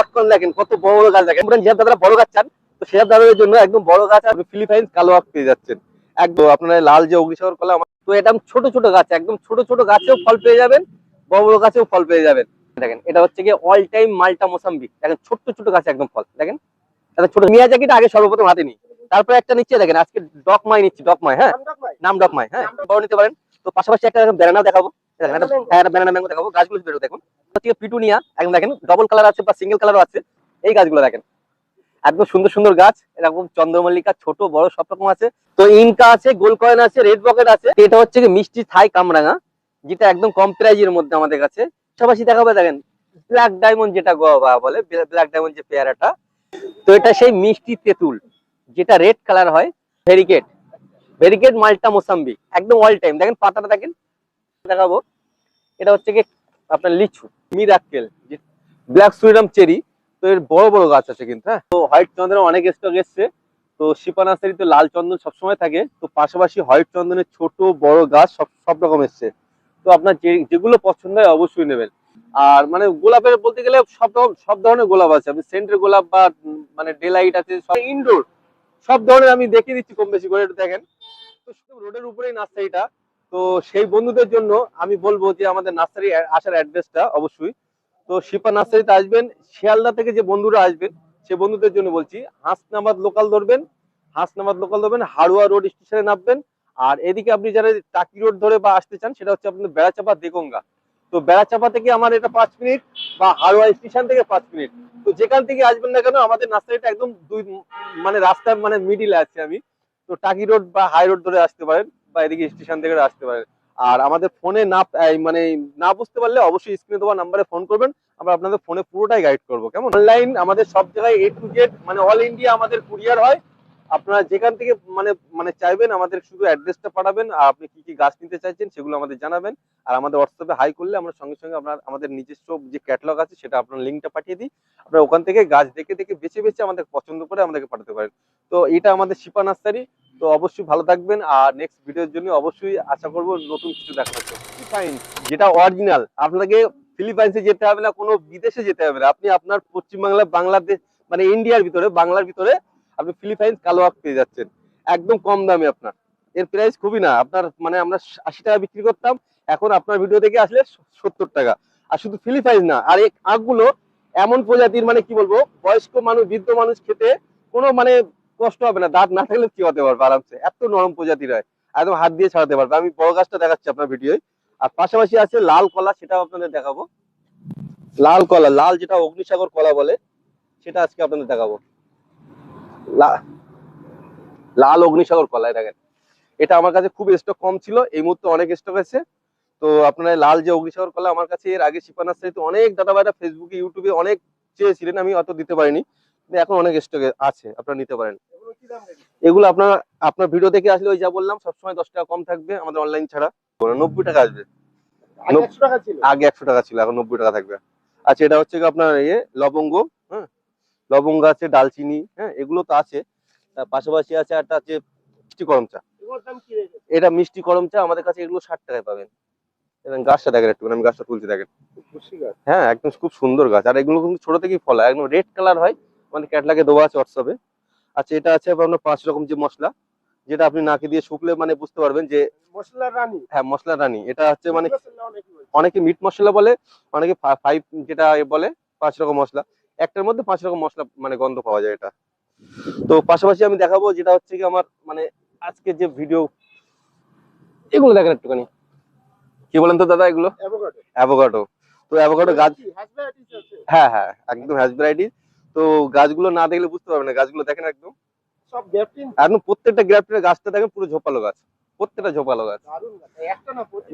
লটকন দেখেন কত বড় বড় গাছ দেখেন। যেসব দাদারা বড় গাছ চান তো সেসব দাদাদের জন্য একদম বড় গাছ আর ফিলিপাইন্স কালো আখ পেয়ে যাচ্ছেন। একদম আপনারা লাল যে কলা তো এটা ছোট ছোট গাছ একদম ছোট ছোট গাছেও ফল পেয়ে যাবেন বড় বড় গাছেও ফল পেয়ে যাবেন। দেখেন এটা হচ্ছে গিয়ে অল টাইম মাল্টা মোসাম্বি। দেখেন ছোট ছোট গাছে একদম ফল দেখেন। এটা ছোট মিয়াজাকিটা আগে সর্বপ্রথম হাতে নিই। তারপরে একটা নিচ্ছে দেখেন আজকে ডকমাই নিচ্ছি ডকমাই হ্যাঁ? নাম ডকমাই। হ্যাঁ? বড় নিতে পারেন। তো পাশাপাশি একটা ব্যানানা দেখাবো। ব্যানানা ম্যাঙ্গো দেখাবো গাছগুলো বেরো দেখুন। হচ্ছে পিটুনিয়া একদম দেখেন ডবল কালার আছে বা সিঙ্গেল কালারও আছে এই গাছগুলো দেখেন। একদম সুন্দর সুন্দর গাছ এরকম চন্দ্রমল্লিকা ছোট বড় সব রকম আছে। তো ইনকা আছে গোল কয়েন আছে রেড বকেট আছে। এটা হচ্ছে মিষ্টি থাই কামরাঙা যেটা একদম কম প্রাইজের মধ্যে আমাদের কাছে। পাশাপাশি দেখাবে দেখেন ব্ল্যাক ডায়মন্ড যেটা গোয়া বলে ব্ল্যাক ডায়মন্ড যে পেয়ারাটা। তো এটা সেই মিষ্টি তেঁতুল যেটা রেড কালার হয় ভেরিকেট ভেরিকেট মাল্টা মোসাম্বি একদম অল টাইম দেখেন পাতাটা দেখেন দেখাবো। এটা হচ্ছে কি আপনার লিচু, মিরাক্কেল ব্ল্যাক সুইডাম চেরি তো এর বড় বড় গাছ আছে কিন্তু হ্যাঁ? তো হোয়াইট চন্দনের অনেক স্টক এসছে, তো শিপা নার্সারিতে লাল চন্দন সবসময় থাকে, তো পাশাপাশি হোয়াইট চন্দনের ছোট, বড় গাছ সব সব রকম এসছে। তো আপনার যে, যেগুলো পছন্দ হয় অবশ্যই নেবেন। আর মানে গোলাপের বলতে গেলে সব রকম, সব ধরনের গোলাপ আছে। আপনি সেন্টের গোলাপ বা মানে ডেলাইট আছে, সব ইনডোর সব ধরনের আমি দেখিয়ে দিচ্ছি কম বেশি করে, একটু দেখেন। তো শুধু রোডের উপরেই নার্সারিটা তো সেই বন্ধুদের জন্য আমি বলব যে আমাদের নার্সারি আসার অ্যাড্রেসটা অবশ্যই। তো শিপা নার্সারিতে আসবেন, শিয়ালদা থেকে যে বন্ধুরা আসবেন, সে বন্ধুদের জন্য বলছি, হাসনাবাদ লোকাল ধরবেন, হাসনাবাদ লোকাল ধরবেন, হাড়ুয়া রোড স্টেশনে নামবেন, আর এদিকে আপনি যারা টাকি রোড ধরে বা আসতে চান, সেটা হচ্ছে আপনাদের বেড়াচাপা দেগঙ্গা। তো বেড়াচাপা থেকে আমার এটা পাঁচ মিনিট বা হাড়ুয়া স্টেশন থেকে পাঁচ মিনিট। তো যেখান থেকে আসবেন না কেন, আমাদের নার্সারিটা একদম দুই মানে রাস্তার মানে মিডিলে আছে আমি। তো টাকি রোড বা হাই রোড ধরে আসতে পারেন। বা এদিকে স্টেশন থেকে আসতে পারেন আর আমাদের ফোনে না মানে না বুঝতে পারলে অবশ্যই স্ক্রিনে দেওয়া নাম্বারে ফোন করবেন। আমরা আপনাদের ফোনে পুরোটাই গাইড করব, কেমন? অনলাইন আমাদের সব জায়গায় এ টু জেড মানে অল ইন্ডিয়া আমাদের কুরিয়ার হয়। আপনারা যেখান থেকে মানে মানে চাইবেন আমাদের শুধু অ্যাড্রেসটা পাঠাবেন, আর আপনি কি কি গাছ নিতে চাইছেন সেগুলো আমাদের জানাবেন। আর আমাদের হোয়াটসঅ্যাপে হাই করলে আমরা সঙ্গে সঙ্গে আপনার, আমাদের নিজস্ব যে ক্যাটালগ আছে সেটা আপনার লিঙ্কটা পাঠিয়ে দিই। আপনারা ওখান থেকে গাছ দেখে দেখে বেছে বেছে আমাদের পছন্দ করে আমাদেরকে পাঠাতে পারেন। তো এটা আমাদের শিপা নার্সারি, তো অবশ্যই ভালো থাকবেন। আর নেক্সট ভিডিওর জন্য অবশ্যই আশা করব নতুন কিছু দেখার ফাইন যেটা অরিজিনাল আপনাকে ফিলিপাইন্সে যেতে হবে না, কোনো বিদেশে যেতে হবে না। আপনি আপনার পশ্চিমবাংলা, বাংলাদেশ মানে ইন্ডিয়ার ভিতরে, বাংলার ভিতরে আপনি ফিলিপাইন্স কালো আখ পেয়ে যাচ্ছেন। একদম কম দামে আপনার। এর প্রাইস খুবই না। আপনার মানে আমরা আশি টাকা বিক্রি করতাম, এখন আপনার ভিডিও দেখে আসলে সত্তর টাকা। আর শুধু ফিলিপাইন্স না, আর এই আখগুলো এমন প্রজাতির মানে কি বলব, বয়স্ক মানুষ, বৃদ্ধ মানুষ খেতে কোনো মানে কষ্ট হবে না, দাঁত না থাকলে হতে পারবে আরামসে। এত নরম প্রজাতির হয়, একদম হাত দিয়ে ছাড়াতে পারবে। আমি বড় গাছটা দেখাচ্ছি আপনার ভিডিওয়। আর পাশাপাশি আছে লাল কলা, সেটাও আপনাদের দেখাবো। লাল কলা, লাল যেটা অগ্নিসাগর কলা বলে, সেটা আজকে আপনাদের দেখাবো। লাল অগ্নিসাগর কলা দেখেন। এটা আমার কাছে খুব স্টক কম ছিল, এই মুহূর্তে অনেক স্টক আছে তো আপনারা লাল যে অগ্নিসাগর কলা, আমার কাছে এর আগে শিপানার সাথে অনেক দাদা ভাইরা ফেসবুকে ইউটিউবে অনেক চেয়েছিলেন, আমি অত দিতে পারিনি। এখন অনেক স্টকে আছে আপনারা নিতে পারেন। এগুলো আপনার আপনার ভিডিও দেখে আসলে ওই যা বললাম সবসময় দশ টাকা কম থাকবে আমাদের অনলাইন ছাড়া। নব্বই টাকা আসবে। আগে একশো টাকা ছিল। এখন নব্বই টাকা থাকবে। আচ্ছা এটা হচ্ছে আপনার ইয়ে লবঙ্গ হ্যাঁ? লবঙ্গ আছে ডালচিনি হ্যাঁ? এগুলো তো আছে। পাশাপাশি আছে একটা আছে মিষ্টি করম চা। এটা মিষ্টি করম চা আমাদের কাছে এগুলো ষাট টাকায় পাবেন। এবং গাছটা দেখেন একটু আমি গাছটা তুলছি দেখেন। হ্যাঁ একদম খুব সুন্দর গাছ। আর এগুলো কিন্তু ছোট থেকেই ফল হয় একদম রেড কালার হয়। আমাদের ক্যাটলাগে দেওয়া আছে হোয়াটসঅ্যাপে আচ্ছা এটা আছে আপনার পাঁচ রকম যে মশলা যেটা আপনি নাকি দিয়ে শুকলে মানে বুঝতে পারবেন যে মশলা রানী। হ্যাঁ মশলা রানী। এটা হচ্ছে মানে অনেকে মিট মশলা বলে অনেকে ফাইভ যেটা বলে পাঁচ রকম মশলা। একটার মধ্যে পাঁচ রকম মশলা মানে গন্ধ পাওয়া যায় এটা। তো পাশাপাশি আমি দেখাবো যেটা হচ্ছে কি আমার মানে আজকে যে ভিডিও এগুলো দেখেন একটুখানি। কি বলেন তো দাদা এগুলো? অ্যাভোকাডো তো অ্যাভোকাডো গাছ হ্যাঁ হ্যাঁ একদম হ্যাজ ভ্যারাইটিস তো গাছগুলো না দেখলে বুঝতে পারবে না গাছগুলো দেখেন একদম। সব গ্যাপটিন একদম প্রত্যেকটা গ্রাফটের গাছটা দেখেন পুরো ঝোপালো গাছ প্রত্যেকটা ঝোপালো গাছ।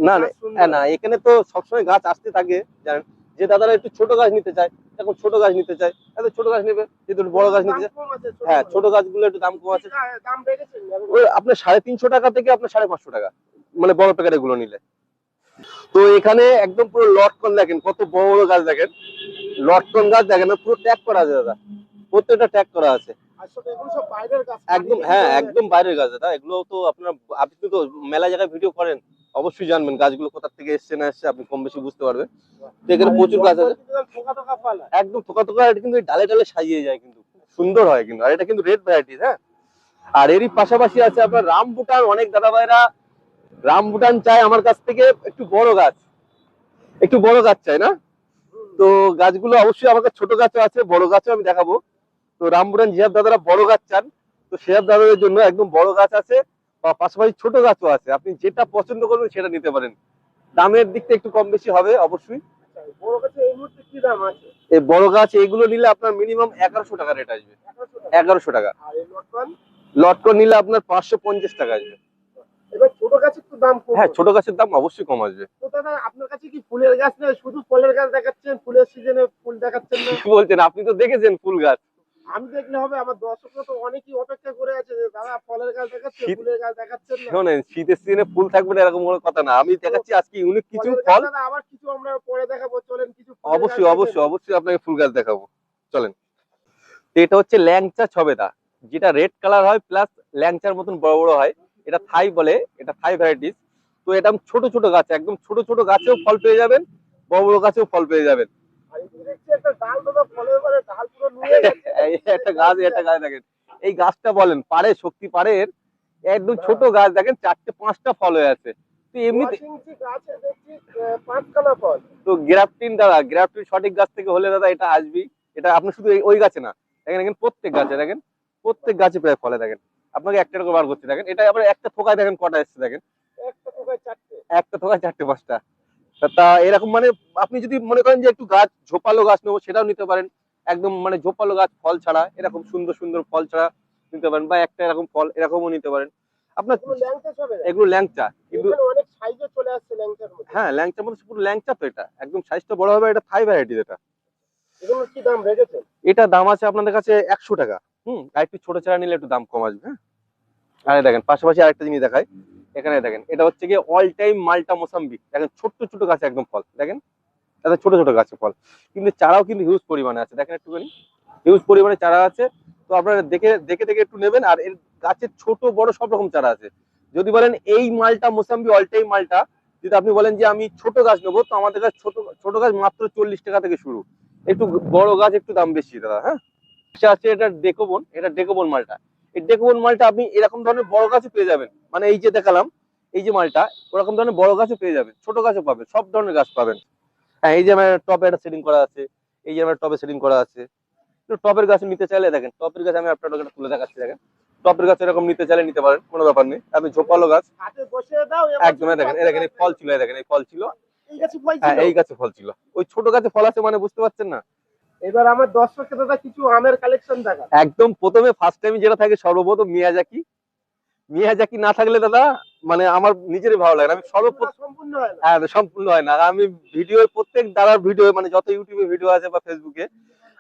না। হ্যাঁ না এখানে তো সবসময় গাছ আসতে থাকে জানেন? যে দাদারা একটু ছোট গাছ নিতে চায় এখন ছোট গাছ নিতে চায় তাহলে ছোট গাছ নেবে একটু বড় গাছ নিতে চায়। হ্যাঁ ছোট গাছগুলো একটু দাম কম আছে। ওই আপনার সাড়ে তিনশো টাকা থেকে আপনার সাড়ে পাঁচশো টাকা মানে বড় প্যাকেটগুলো নিলে। তো এখানে একদম পুরো লটকন দেখেন কত বড় বড় গাছ দেখেন। লটকন গাছ দেখেন পুরো ট্যাগ করা আছে দাদা। প্রত্যেকটা ট্যাগ করা আছে। একদম হ্যাঁ একদম বাইরের গাছ দাদা। এগুলো তো আপনার আপনি তো মেলা জায়গায় ভিডিও করেন অবশ্যই জানবেন গাছগুলো কোথা থেকে এসছে না এসছে আপনি কম বেশি বুঝতে পারবেন। তো এখানে প্রচুর গাছ আছে। একদম থোকা থোকা এটা কিন্তু ডালে ডালে সাজিয়ে যায় কিন্তু। সুন্দর হয় কিন্তু আর এটা কিন্তু রেড ভ্যারাইটি হ্যাঁ। আর এরই পাশাপাশি আছে আপনার রামবুটান অনেক দাদা ভাইরা রামবুটান চায় আমার কাছ থেকে একটু বড় গাছ। একটু বড় গাছ চাই না? তো গাছগুলো অবশ্যই আমার কাছে ছোট গাছও আছে বড় গাছও আমি দেখাবো। তো রামবুটান জিহাব দাদারা বড় গাছ চান তো সিহাব দাদাদের জন্য একদম বড় গাছ আছে বা পাশাপাশি ছোট গাছও আছে। আপনি যেটা পছন্দ করবেন সেটা নিতে পারেন। দামের দিকটা একটু কম বেশি হবে অবশ্যই। বড় গাছে এই দাম আছে? এই বড় গাছ এইগুলো নিলে আপনার মিনিমাম এগারোশো টাকা রেট আসবে। এগারোশো টাকা। এগারোশো আর এই লটকন? নিলে আপনার পাঁচশো পঞ্চাশ টাকা আসবে। এবার ছোট গাছের তো দাম হ্যাঁ ছোট গাছের দাম অবশ্যই কম আসবে। তো দাদা আপনার কাছে কি ফুলের গাছ নেই? শুধু ফলের গাছ দেখাচ্ছেন সিজনে ফুল দেখাচ্ছেন না। কি বলছেন? আপনি তো দেখেছেন ফুল গাছ। আমি দেখলে হবে আমার দর্শকরা তো অনেকেই অপেক্ষা করে আছে যে দাদা ফলের গাছ দেখাচ্ছে শীত- ফুলের গাছ দেখাচ্ছেন না। শোনেন শীতের সিজনে ফুল থাকবে না এরকম কোনো কথা না। আমি দেখাচ্ছি আজকে ইউনিক কিছু ফল। দাদা আবার কিছু আমরা পরে দেখাবো। চলেন কিছু অবশ্যই অবশ্যই অবশ্যই আপনাকে ফুল গাছ দেখাবো। চলেন। তো এটা হচ্ছে ল্যাংচা ছবেদা যেটা রেড কালার হয় প্লাস ল্যাংচার মতন বড় বড় হয়। এটা থাই বলে এটা থাই ভ্যারাইটিস তো এটা ছোট ছোট গাছ একদম ছোট ছোট গাছেও ফল পেয়ে যাবেন বড় বড় গাছেও ফল পেয়ে যাবেন। একটা গেছে এই গাছ একটা গাছ দেখেন। এই গাছটা বলেন পারে শক্তি পাড়ের একদম ছোট গাছ দেখেন চারটে পাঁচটা ফল হয়ে আছে। তো এমনিতে গ্রাফটিন দাদা গ্রাফটিন সঠিক গাছ থেকে হলে দাদা এটা আসবেই। এটা আপনি শুধু ওই গাছে না। দেখেন দেখেন প্রত্যেক গাছে দেখেন প্রত্যেক গাছে প্রায় ফলে দেখেন। আপনাকে একটা করে বার করতে দেখেন। এটা আবার একটা থোকায় দেখেন কটা এসছে দেখেন। একটা কোকায় চারটে। একটা থোকায় চারটে পাঁচটা। তা- এরকম মানে আপনি যদি মনে করেন যে একটু গাছ ঝোপালো গাছ নেব সেটাও নিতে পারেন। একদম মানে ঝোপালো গাছ ফল ছাড়া এরকম সুন্দর সুন্দর ফল ছাড়া নিতে পারেন বা একটা এরকম ফল এরকমও নিতে পারেন। আপনার ল্যাংচা এগুলো কিন্তু হ্যাঁ ল্যাংচা পুরো ল্যাংচা তো এটা একদম সাইজটা বড় হবে এটা থাই ভ্যারাইটি এটা দাম এটা দাম আছে আপনাদের কাছে একশো টাকা। হুম আর একটু ছোট চারা নিলে একটু দাম কম আসবে হ্যাঁ। আরে দেখেন, পাশাপাশি আরেকটা জিনিস দেখায় এখানে দেখেন, এটা হচ্ছে গিয়ে অল টাইম মাল্টা মোসাম্বি। দেখেন, ছোট্ট ছোট গাছে একদম ফল। দেখেন এটা ছোট ছোট গাছে ফল। কিন্তু চারাও কিন্তু হিউজ পরিমাণে আছে। দেখেন একটুখানি। হিউজ পরিমাণে চারা আছে। তো আপনারা দেখে দেখে দেখে একটু নেবেন। আর এর গাছের ছোট, বড় সব রকম চারা আছে। যদি বলেন এই মালটা মোসাম্বি অল টাইম মালটা, যদি আপনি বলেন যে আমি ছোট গাছ নেব, তো আমাদের কাছে ছোট ছোট গাছ মাত্র চল্লিশ টাকা থেকে শুরু। একটু বড় গাছ একটু দাম বেশি, দাদা হ্যাঁ? আছে এটা ডেকোবন। এটা ডেকোবন মালটা। এই ডেকোবন মালটা আপনি এরকম ধরনের বড় গাছও পেয়ে যাবেন। মানে এই যে দেখালাম এই যে মালটা ওরকম ধরনের বড় গাছও পেয়ে যাবেন ছোট গাছও পাবেন সব ধরনের গাছ পাবেন। হ্যাঁ এই যে আমার টপে একটা সেটিং করা আছে এই যে আমার টপে সেটিং করা আছে। টপের গাছ নিতে চাইলে দেখেন টপের গাছ আমি আপনার একটা তুলে দেখাচ্ছি দেখেন। টপের গাছ এরকম নিতে চাইলে নিতে পারেন কোনো ব্যাপার নেই। আপনি ঝোপালো গাছ হাতে বসিয়ে দাও এবার একদম দেখেন দেখেন এই ফল ছিল এই দেখেন এই ফল হ্যাঁ ছিল? এই গাছে ফল ছিল। ওই ছোট গাছে ফল আছে মানে বুঝতে পারছেন না? এবার আমার দর্শককে দাদা কিছু আমের কালেকশন দেখা একদম প্রথমে ফার্স্ট টাইম যেটা থাকে সর্বপ্রথম মিয়াজাকি। মিয়াজাকি না থাকলে দাদা মানে আমার নিজেরই ভালো লাগে না। আমি সর্বপ্রথম সম্পূর্ণ হয় না। হ্যাঁ সম্পূর্ণ হয় না। আমি ভিডিও প্রত্যেক দাদার ভিডিও মানে যত ইউটিউবে ভিডিও আছে বা ফেসবুকে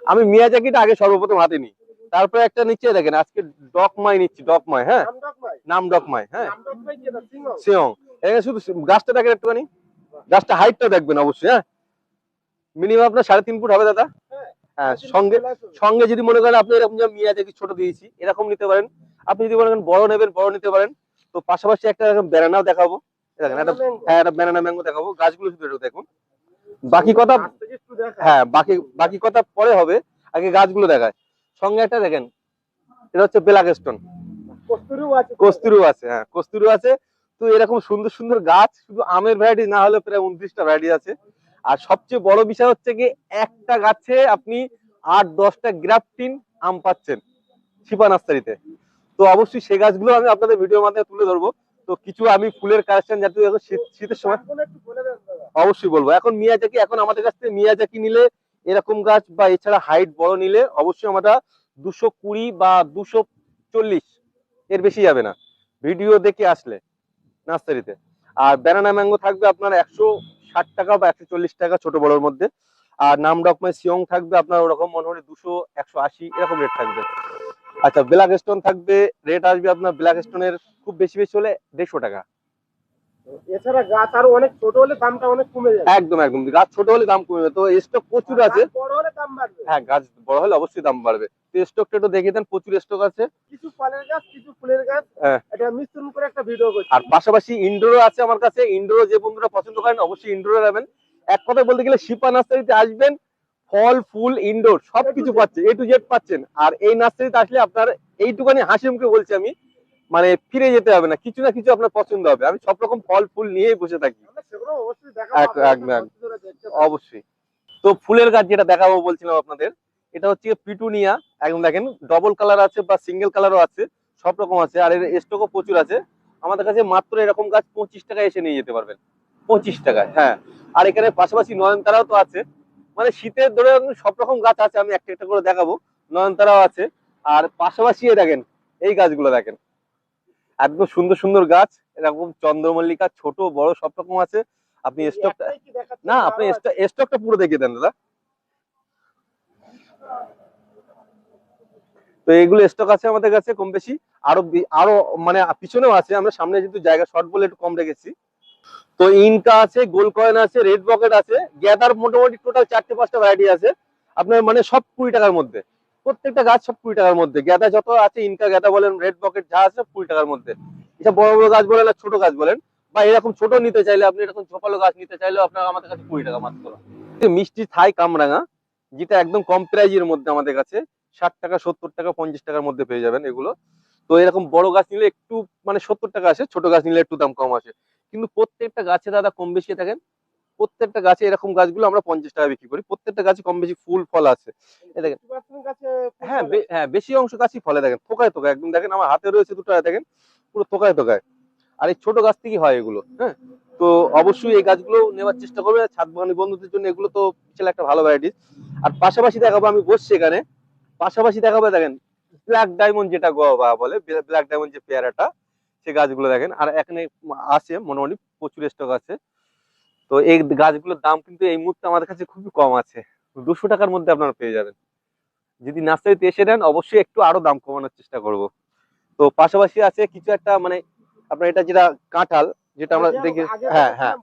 আমি মিয়াজাকিটা আগে সর্বপ্রথম হাতে নিই। তারপরে একটা নিচে দেখেন আজকে ডকমাই নিচ্ছি ডকমাই হ্যাঁ? নাম ডকমাই? হ্যাঁ। সিয়ং এখানে শুধু গাছটা দেখেন একটুখানি। গাছটা হাইটটা দেখবেন অবশ্যই হ্যাঁ? মিনিমাম আপনার সাড়ে তিন ফুট হবে দাদা। হ্যাঁ। সঙ্গে সঙ্গে যদি মনে করেন আপনি এরকম যে মিয়াজাকি ছোট দিয়েছি এরকম নিতে পারেন। আপনি যদি মনে করেন বড় নেবেন বড় নিতে পারেন। তো পাশাপাশি একটা এরকম ব্যানানাও দেখাবো। দেখেন একটা হ্যাঁ একটা ব্যানানা ম্যাঙ্গো দেখাবো। গাছগুলো শুধু একটু দেখুন। বাকি কথা দেখা। হ্যাঁ বাকি বাকি কথা পরে হবে। আগে গাছগুলো দেখায়। সঙ্গে একটা দেখেন এটা হচ্ছে বেলাগেস্টন কস্তুরু আছে। হ্যাঁ কস্তুরু আছে। তো এরকম সুন্দর সুন্দর গাছ শুধু আমের ভ্যারাইটি না হলে প্রায় উনত্রিশটা ভ্যারাইটি আছে। আর সবচেয়ে বড় বিষয় হচ্ছে কি একটা গাছে আপনি আট দশটা গ্রাফটিন আম পাচ্ছেন শিপা নার্সারিতে। তো অবশ্যই সে গাছগুলো আমি আপনাদের ভিডিওর মাধ্যমে তুলে ধরবো। তো কিছু আমি ফুলের কালেকশন জাতীয় এখন শীত- শীতের সময় অবশ্যই বলব। এখন মিয়াজাকি এখন আমাদের কাছ থেকে মিয়াজাকি নিলে এরকম গাছ বা এছাড়া হাইট বড় নিলে অবশ্যই আমরা দুশো কুড়ি বা দুশো চল্লিশ এর বেশি যাবে না। ভিডিও দেখে আসলে নার্সারিতে। আর ব্যানানা ম্যাঙ্গো থাকবে আপনার একশো ষাট টাকা বা একশো চল্লিশ টাকা ছোট বড়োর মধ্যে। আর নাম ডকমাই সিয়ং থাকবে, আপনার ওরকম মনে হয় দুশো, একশো আশি, এরকম রেট থাকবে। আচ্ছা ব্ল্যাক স্টোন থাকবে রেট আসবে আপনার ব্ল্যাক স্টোনের খুব বেশি বেশি হলে দেড়শো টাকা। এছাড়া গাছ আরও অনেক ছোট হলে দামটা অনেক কমে যাবে। একদম একদম। গাছ ছোট হলে দাম কমবে তো স্টক প্রচুর আছে। বড় হলে দাম বাড়বে। হ্যাঁ গাছ বড় হলে অবশ্যই দাম বাড়বে। তো স্টকটা একটু দেখিয়ে দেন প্রচুর স্টক আছে। কিছু ফলের গাছ কিছু ফুলের গাছ। হ্যাঁ। এটা মিশ্রণ করে একটা ভিডিও করছি। আর পাশাপাশি ইনডোরও আছে আমার কাছে। ইনডোরও যে বন্ধুরা পছন্দ করেন অবশ্যই ইনডোরে যাবেন এক কথায় বলতে গেলে শিপা নার্সারিতে আসবেন ফল ফুল ইনডোর সবকিছু। পাচ্ছেন এ টু জেড পাচ্ছেন। আর এই নার্সারিতে আসলে আপনার এইটুখানি হাসি মুখে বলছি আমি মানে ফিরে যেতে হবে না কিছু না কিছু আপনার পছন্দ হবে। আমি সব রকম ফল ফুল নিয়েই বসে থাকি। অবশ্যই তো ফুলের গাছ যেটা দেখাবো বলছিলাম আপনাদের এটা হচ্ছে পিটুনিয়া। একদম দেখেন ডবল কালার আছে বা সিঙ্গেল কালারও আছে সব রকম আছে আর এর স্টকও প্রচুর আছে। আমাদের কাছে মাত্র এরকম গাছ পঁচিশ টাকায় এসে নিয়ে যেতে পারবেন। পঁচিশ টাকায় হ্যাঁ। আর এখানে পাশাপাশি নয়নতারাও তো আছে। মানে শীতের ধরে সব রকম গাছ আছে আমি একটা একটা করে দেখাবো। নয়নতারাও আছে। আর পাশাপাশি দেখেন এই গাছগুলো দেখেন। একদম সুন্দর সুন্দর গাছ এরকম চন্দ্রমল্লিকা ছোট বড় সব রকম আছে। আপনি স্টকটা? না আপনি স্টকটা পুরো দেখিয়ে দেন দাদা। তো এইগুলো স্টক আছে আমাদের কাছে কম বেশি। আরও আরও মানে পিছনেও আছে আমরা সামনে যেহেতু জায়গা শর্ট বলে একটু কম রেখেছি। তো ইনকা আছে গোল কয়েন আছে রেড পকেট আছে গ্যাদার মোটামুটি টোটাল চারটে পাঁচটা ভ্যারাইটি আছে। আপনার মানে সব কুড়ি টাকার মধ্যে। প্রত্যেকটা গাছ সব কুড়ি টাকার মধ্যে। গ্যাদা যত আছে ইনকা গ্যাদা বলেন রেড পকেট যা আছে কুড়ি টাকার মধ্যে। এসব বড় বড় গাছ বলেন ছোট গাছ বলেন। বা এরকম ছোট নিতে চাইলে আপনি এরকম ঝোপালো গাছ নিতে চাইলেও আপনার আমাদের কাছে কুড়ি টাকা মাত্র। মিষ্টি থাই কামরাঙা, যেটা একদম কম প্রাইজের মধ্যে আমাদের কাছে, ষাট টাকা, সত্তর টাকা, পঞ্চাশ টাকার মধ্যে পেয়ে যাবেন এগুলো। তো এরকম বড় গাছ নিলে একটু মানে সত্তর টাকা আসে, ছোট গাছ নিলে একটু দাম কম আসে। কিন্তু প্রত্যেকটা গাছে দাদা কম বেশি থাকেন প্রত্যেকটা গাছে এরকম গাছগুলো আমরা পঞ্চাশ টাকা বিক্রি করি। প্রত্যেকটা গাছে কম বেশি ফুল ফল আছে। দেখেন। 50% গাছে ফুল হ্যাঁ হ্যাঁ বেশি অংশ গাছই ফলে। দেখেন থোকায় থোকায়। একদম দেখেন আমার হাতে রয়েছে দুটো দেখেন পুরো থোকায় থোকায়। আর এই ছোট গাছ থেকেই হয় এগুলো হ্যাঁ? তো অবশ্যই এই গাছগুলো নেওয়ার চেষ্টা করবে। ছাদ বাগানি বন্ধুদের জন্য এগুলো তো বিশাল একটা ভালো ভ্যারাইটি আর পাশাপাশি দেখাবো আমি বসছি এখানে। পাশাপাশি দেখাবো দেখেন ব্ল্যাক ডায়মন্ড যেটা গোয়া বলে ব্ল্যাক ডায়মন্ড যে পেয়ারাটা সে গাছগুলো দেখেন। আর এখানে আছে মোটামুটি প্রচুর স্টক আছে। তো এই গাছগুলোর দাম কিন্তু এই মুহূর্তে আমাদের কাছে খুবই কম আছে। দুশো টাকার মধ্যে আপনারা পেয়ে যাবেন। যদি নার্সারিতে এসে দেন অবশ্যই একটু আরও দাম কমানোর চেষ্টা করব। তো পাশাপাশি আছে কিছু একটা মানে আপনার এটা যেটা কাঁঠাল যেটা আমরা দেখি হ্যাঁ হ্যাঁ।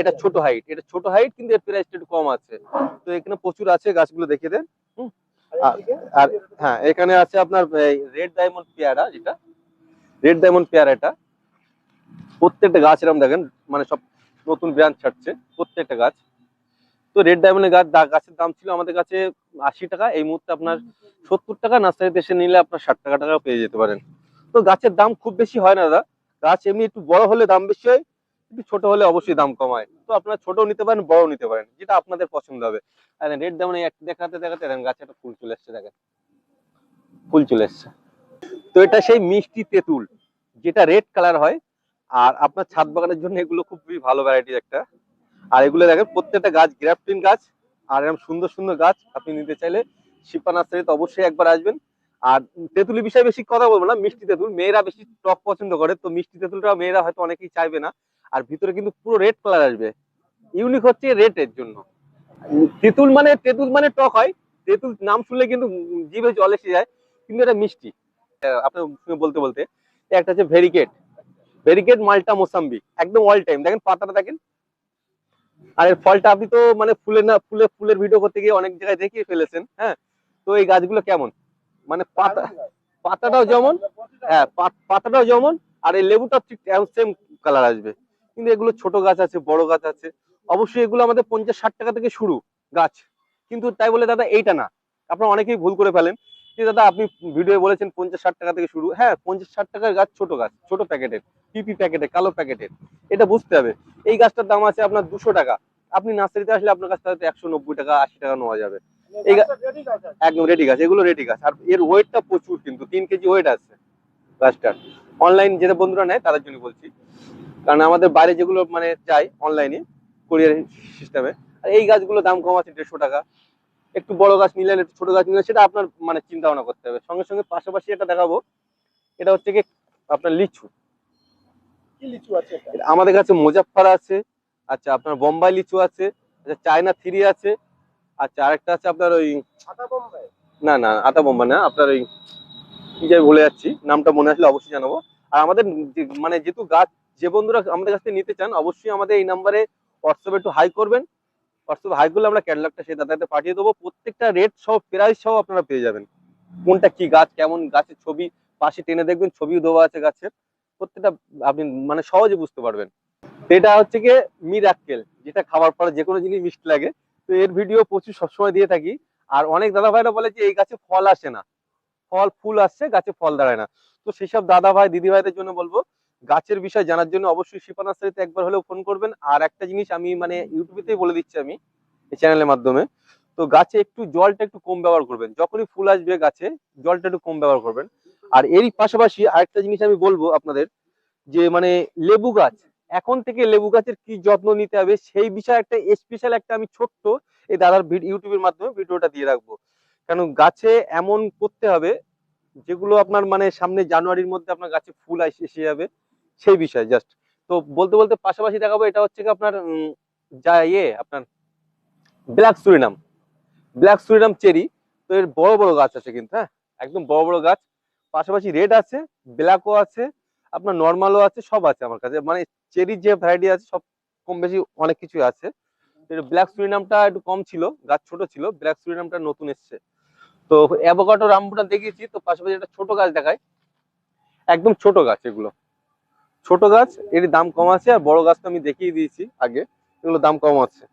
এটা ছোট হাইট এটা ছোট হাইট কিন্তু এর প্রাইসটা একটু কম আছে। তো এখানে প্রচুর আছে গাছগুলো দেখে দেন। আর আর হ্যাঁ এখানে আছে আপনার রেড ডায়মন্ড পেয়ারা যেটা। রেড ডায়মন্ড পেয়ারা এটা। প্রত্যেকটা গাছ এরকম দেখেন মানে সব নতুন ব্রাঞ্চ ছাড়ছে, প্রত্যেকটা গাছ। তো রেড ডায়মন্ডের গাছ গাছের দাম ছিল আমাদের কাছে আশি টাকা, এই মুহূর্তে আপনার সত্তর টাকা নার্সারিতে এসে নিলে আপনার ষাট টাকা টাকা পেয়ে যেতে পারেন। তো গাছের দাম খুব বেশি হয় না দাদা। গাছ এমনি একটু বড় হলে দাম বেশি হয়, একটু ছোট হলে অবশ্যই দাম কমায় তো আপনারা ছোটও নিতে পারেন বড় নিতে পারেন, যেটা আপনাদের পছন্দ হবে। আর রেড একটা দেখাতে দেখাতে দেখেন, গাছে একটা ফুল চলে এসছে, দেখেন। ফুল চলে এসছে। তো এটা সেই মিষ্টি তেঁতুল, যেটা রেড কালার হয় আর আপনার ছাদ বাগানের জন্য এগুলো খুবই ভালো ভ্যারাইটি একটা। আর এগুলো দেখেন, প্রত্যেকটা গাছ, গ্রাফটিন গাছ, আর এরকম সুন্দর সুন্দর গাছ আপনি নিতে চাইলে শিপা নার্সারিতে অবশ্যই একবার আসবেন। আর তেঁতুলি বিষয়ে বেশি কথা বলব না, মিষ্টি তেঁতুল। মেয়েরা বেশি টক পছন্দ করে, তো মিষ্টি তেঁতুলটা মেয়েরা হয়তো অনেকেই চাইবে না। আর ভিতরে কিন্তু পুরো রেড কালার আসবে। ইউনিক হচ্ছে রেড এর জন্য। তেঁতুল মানে তেঁতুল মানে টক হয়। তেঁতুল নাম শুনলে কিন্তু জিভে জল এসে যায়, কিন্তু এটা মিষ্টি। আপনার বলতে বলতে, একটা হচ্ছে ভেরিকেট ভেরিকেট মাল্টা মোসাম্বি একদম অল টাইম দেখেন পাতাটা দেখেন। আর এর ফলটা আপনি তো মানে ফুলের না ফুলের ফুলের ভিডিও করতে গিয়ে অনেক জায়গায় দেখিয়ে ফেলেছেন হ্যাঁ? তো এই গাছগুলো কেমন? মানে পাতা, পাতাটাও যেমন হ্যাঁ পাতাটাও যেমন, আর এই লেবুটা ঠিক সেম কালার আসবে। কিন্তু এগুলো ছোট গাছ আছে, বড় গাছ আছে। অবশ্যই এগুলো আমাদের পঞ্চাশ ষাট টাকা থেকে শুরু গাছ। কিন্তু তাই বলে দাদা এইটা না। আপনারা অনেকেই ভুল করে ফেলেন। যে দাদা, আপনি ভিডিও বলেছেন পঞ্চাশ ষাট টাকা থেকে শুরু। হ্যাঁ পঞ্চাশ ষাট টাকার গাছ ছোট গাছ, ছোট প্যাকেটের পিপি প্যাকেটের, কালো প্যাকেটের। এটা বুঝতে হবে। এই গাছটার দাম আছে আপনার দুশো টাকা। আপনি নার্সারিতে আসলে আপনার কাছ থেকে একশো নব্বই টাকা, আশি টাকা নেওয়া যাবে। এই একদম রেডি গাছ, এগুলো রেডি গাছ। আর এর ওয়েটটা প্রচুর কিন্তু, তিন কেজি ওয়েট আছে গাছটার। অনলাইন যেটা বন্ধুরা নেয়, তাদের জন্য বলছি। কারণ আমাদের বাইরে যেগুলো মানে যায় অনলাইনে কোরিয়ার সিস্টেমে আর এই গাছগুলো দাম কম আছে দেড়শো টাকা। একটু বড় গাছ নিলেন একটু ছোট গাছ নিলেন সেটা আপনার মানে চিন্তা ভাবনা করতে হবে। সঙ্গে সঙ্গে পাশাপাশি এটা দেখাবো এটা হচ্ছে কি আপনার লিচু। লিচু আছে আমাদের কাছে মুজাফফর আছে আচ্ছা আপনার বোম্বাই লিচু আছে আচ্ছা চায়না থ্রি আছে আচ্ছা আরেকটা আছে আপনার ওই বোম্বাই। না না আতা বোম্বা না আপনার ওই কি যাই ভুলে যাচ্ছি নামটা মনে আসলে অবশ্যই জানাব। আর আমাদের মানে যেহেতু গাছ যে বন্ধুরা আমাদের কাছ থেকে নিতে চান অবশ্যই আমাদের এই নাম্বারে হোয়াটসঅ্যাপে একটু হাই করবেন হোয়াটসঅ্যাপে আমরা ক্যাটালগটা সেই দাদাতে পাঠিয়ে দেবো। প্রত্যেকটা রেট সহ প্রাইস সহ আপনারা পেয়ে যাবেন। কোনটা কি গাছ, কেমন গাছের ছবি, পাশে টেনে দেখবেন, ছবিও দেওয়া আছে গাছের। প্রত্যেকটা আপনি মানে সহজে বুঝতে পারবেন। এটা হচ্ছে গিয়ে মিরাক্কেল যেটা খাবার পরে যে কোনো জিনিস মিষ্টি লাগে। তো এর ভিডিও প্রচুর সবসময় দিয়ে থাকি। আর অনেক দাদা ভাইরা বলে যে, এই গাছে ফল আসে না। ফল, ফুল আসছে, গাছে ফল দাঁড়ায় না। তো সেসব দাদা ভাই দিদি ভাইদের জন্য বলব গাছের বিষয় জানার জন্য অবশ্যই শিপা নার্সারিতে একবার হলেও ফোন করবেন। আর একটা জিনিস আমি মানে ইউটিউবেতেই বলে দিচ্ছি আমি, এই চ্যানেলের মাধ্যমে। তো গাছে একটু জলটা একটু কম ব্যবহার করবেন। যখনই ফুল আসবে গাছে, জলটা একটু কম ব্যবহার করবেন। আর এরই পাশাপাশি আরেকটা জিনিস আমি বলব আপনাদের, যে মানে লেবু গাছ, এখন থেকে লেবু গাছের কি যত্ন নিতে হবে সেই বিষয়ে একটা স্পেশাল একটা আমি ছোট্ট এই দাদার ইউটিউবের মাধ্যমে ভিডিওটা দিয়ে রাখব। কারণ গাছে এমন করতে হবে, যেগুলো আপনার মানে সামনে জানুয়ারির মধ্যে আপনার গাছে ফুল এসে যাবে। সেই বিষয় জাস্ট তো বলতে বলতে পাশাপাশি দেখাবো, এটা হচ্ছে আপনার যা ইয়ে আপনার black Surinam black Surinam cherry তো এর বড় বড় গাছ আছে কিন্তু হ্যাঁ? একদম বড় বড় গাছ। পাশাপাশি রেড আছে ব্ল্যাকও আছে, আপনার নর্মালও আছে, সব আছে আমার কাছে। মানে চেরির যে ভ্যারাইটি আছে, সব কম বেশি অনেক কিছু আছে। ব্ল্যাক সুরিনামটা একটু কম ছিল, গাছ ছোট ছিল ব্ল্যাক সুরিনামটা নতুন এসছে। তো অ্যাভোকাডো রামবুটান দেখিয়েছি, তো পাশাপাশি একটা ছোট গাছ দেখায় একদম ছোট গাছ এগুলো। ছোট গাছ এর দাম কম আছে আর বড় গাছ তো আমি দেখিয়ে দিয়েছি আগে, এগুলো দাম কম আছে।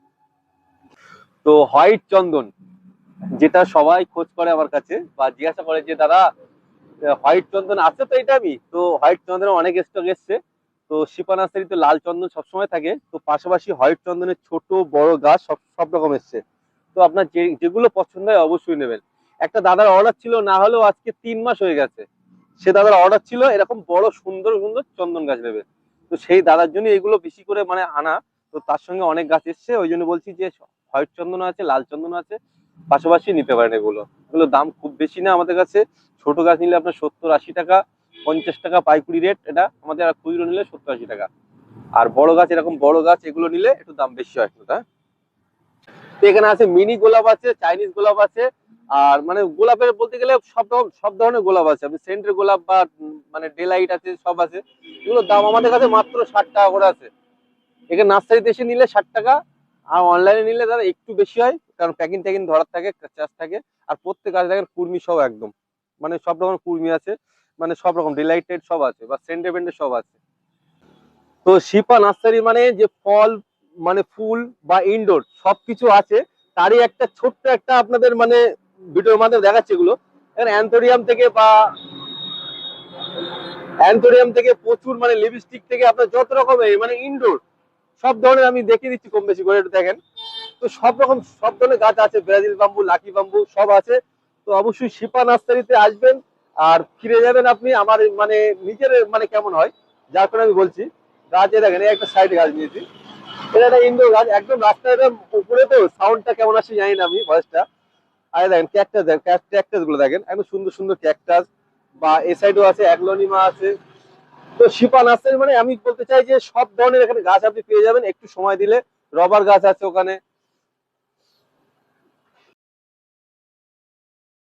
তো হোয়াইট চন্দন, যেটা সবাই খোঁজ করে আমার কাছে বা জিজ্ঞাসা করে যে, দাদা হোয়াইট চন্দন আছে তো এটা আমি? তো হোয়াইট চন্দনের অনেক স্টক এসছে। তো শিপা নার্সারিতে লাল চন্দন সবসময় থাকে। তো পাশাপাশি হোয়াইট চন্দনের ছোট, বড় গাছ সব সব রকম এসছে। তো আপনার যে, যেগুলো পছন্দ হয় অবশ্যই নেবেন। একটা দাদার অর্ডার ছিল, না হলেও আজকে তিন মাস হয়ে গেছে। সে দাদার অর্ডার ছিল, এরকম বড় সুন্দর সুন্দর চন্দন গাছ নেবে তো সেই দাদার জন্য এগুলো বেশি করে মানে আনা। তো তার সঙ্গে অনেক গাছ এসছে, ওই জন্য বলছি যে হোয়াইট চন্দন আছে, লাল চন্দন আছে, পাশাপাশি নিতে পারেন এগুলো। এগুলো দাম খুব বেশি না আমাদের কাছে। ছোট গাছ নিলে আপনার সত্তর আশি টাকা, পঞ্চাশ টাকা পাইকুড়ি রেট, এটা আমাদের আর খুচরো নিলে সত্তর আশি টাকা। আর বড় গাছ, এরকম বড় গাছ, এগুলো নিলে একটু দাম বেশি হয় একটু হ্যাঁ? এখানে আছে মিনি গোলাপ আছে, চাইনিজ গোলাপ আছে আর মানে গোলাপের বলতে গেলে সব সব ধরনের গোলাপ আছে। আপনি সেন্টের গোলাপ বা মানে ডেলাইট আছে, সব আছে। এগুলোর দাম আমাদের কাছে মাত্র ষাট টাকা করে আছে। এখানে নার্সারিতে এসে নিলে ষাট টাকা, আর অনলাইনে নিলে দাদা একটু বেশি হয়, কারণ প্যাকিং ট্যাকিং ধরার থাকে চার্জ থাকে, আর প্রত্যেক গাছ দেখেন কুর্মি সব একদম। মানে সব রকম কুর্মি আছে মানে সব রকম ডিলাইটেড সব আছে, বা সেন্টে বেন্ডে সব আছে। তো শিপা নার্সারি মানে যে ফল মানে ফুল বা ইনডোর সবকিছু আছে, তারই একটা ছোট্ট একটা আপনাদের মানে ভিডিওর মাধ্যমে দেখাচ্ছে এগুলো। এখানে অ্যান্থোরিয়াম থেকে বা অ্যান্থোরিয়াম থেকে প্রচুর মানে লিপস্টিক থেকে আপনার যত রকমের মানে ইনডোর সব ধরনের আমি দেখিয়ে দিচ্ছি কম বেশি করে দেখেন। তো সব রকম, সব ধরনের গাছ আছে ব্রাজিল বাম্বু লাকি বাম্বু সব আছে। তো অবশ্যই শিপা নার্সারিতে আসবেন আর ফিরে যাবেন আপনি আমার মানে নিজের মানে কেমন হয়, যার কারণে আমি বলছি। গাছে দেখেন একটা সাইড গাছ নিয়েছি। এটা একটা ইনডোর গাছ, একদম রাস্তায় উপরে তো সাউন্ডটা কেমন আসে জানি না আমি ভয়েসটা আর দেখেন ক্যাকটাস দেখেন ক্যাকটাসগুলো দেখেন, একদম সুন্দর সুন্দর ক্যাকটাস বা এ সাইডও আছে অ্যাগলোনিমা আছে। তো শিপা নার্সারি মানে আমি বলতে চাই যে সব ধরনের এখানে গাছ আপনি পেয়ে যাবেন, একটু সময় দিলে। রবার গাছ আছে ওখানে।